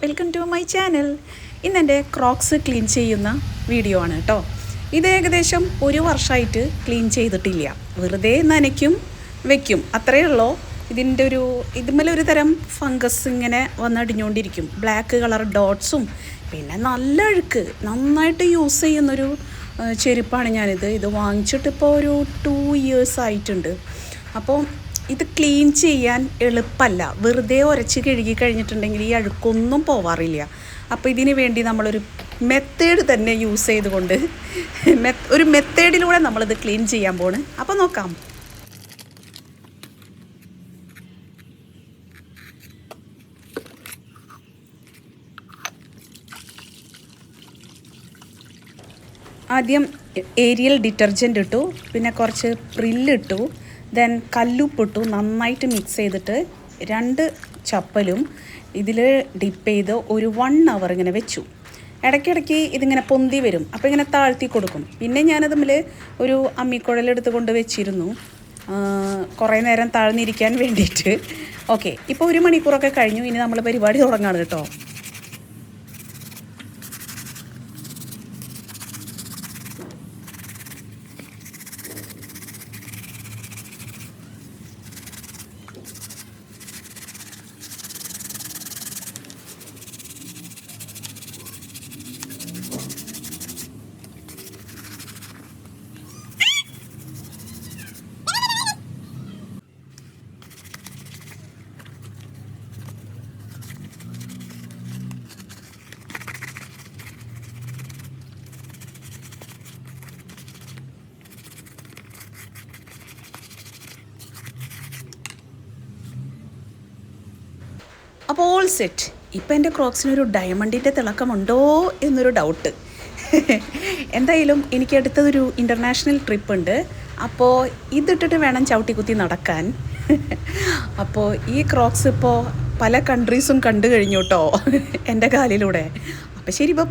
Welcome to my channel. ഇന്ന് എന്റെ Crocs clean ചെയ്യുന്ന വീഡിയോ ആണ് കേട്ടോ ഇത് ഏകദേശം ഒരു വർഷമായിട്ട് ക്ലീൻ ചെയ്തിട്ടില്ല. വെറുതെ നനയ്ക്കും വെക്കും. അത്രയേ ഉള്ളൂ. ഇതിന്റെ ഒരു ഇതുമല്ല ഒരു തരം ഫംഗസ് ഇങ്ങനെ വന്നടിഞ്ഞുകൊണ്ടിരിക്കും ബ്ലാക്ക് കളർ ഡോട്ട്സും പിന്നെ നല്ല അഴുക്ക്. നന്നായിട്ട് യൂസ് ചെയ്യുന്നൊരു ചെരുപ്പാണ് ഞാനിത്. ഇത് വാങ്ങിച്ചിട്ടിപ്പോൾ ഒരു ടു ഇയേഴ്സ് ആയിട്ടുണ്ട്. അപ്പോൾ ഇത് ക്ലീൻ ചെയ്യാൻ എളുപ്പമല്ല വെറുതെ ഉരച്ച് കഴുകി കഴിഞ്ഞിട്ടുണ്ടെങ്കിൽ ഈ അഴുക്കൊന്നും പോവാറില്ല. അപ്പോൾ ഇതിന് വേണ്ടി നമ്മളൊരു മെത്തേഡ് തന്നെ യൂസ് ചെയ്തുകൊണ്ട് ഒരു മെത്തേഡിലൂടെ നമ്മളിത് ക്ലീൻ ചെയ്യാൻ പോണ്. അപ്പോൾ നോക്കാം. ആദ്യം ഏരിയൽ ഡിറ്റർജന്റ് ഇട്ടു. പിന്നെ കുറച്ച് പ്രില്ലിട്ടു ദെൻ കല്ലുപ്പിട്ടു നന്നായിട്ട് മിക്സ് ചെയ്തിട്ട് രണ്ട് ചപ്പലും ഇതിൽ ഡിപ്പ് ചെയ്ത് ഒരു വൺ അവർ ഇങ്ങനെ വെച്ചു. ഇടയ്ക്കിടയ്ക്ക് ഇതിങ്ങനെ പൊന്തി വരും. അപ്പോൾ ഇങ്ങനെ താഴ്ത്തി കൊടുക്കും. പിന്നെ ഞാനതുമ്മിൽ ഒരു അമ്മിക്കുഴലെടുത്ത് കൊണ്ട് വെച്ചിരുന്നു. കുറേ നേരം താഴ്ന്നിരിക്കാൻ വേണ്ടിയിട്ട്. ഓക്കെ ഇപ്പോൾ ഒരു മണിക്കൂറൊക്കെ കഴിഞ്ഞു. ഇനി നമ്മൾ പരിപാടി തുടങ്ങാണ് കേട്ടോ. അപ്പോൾ ഓൾ സെറ്റ് ഇപ്പം എന്റെ ക്രോക്സിനൊരു ഡയമണ്ടിന്റെ തിളക്കമുണ്ടോ എന്നൊരു ഡൗട്ട് എന്തായാലും എനിക്ക് അടുത്തതൊരു ഇന്റർനാഷണൽ ട്രിപ്പ് ഉണ്ട്. അപ്പോൾ ഇതിട്ടിട്ട് വേണം ചവിട്ടി കുത്തി നടക്കാൻ. അപ്പോൾ ഈ ക്രോക്സ് ഇപ്പോൾ പല കൺട്രീസും കണ്ടു കഴിഞ്ഞു കേട്ടോ എന്റെ കാലിലൂടെ. അപ്പോൾ ശരി ബൈ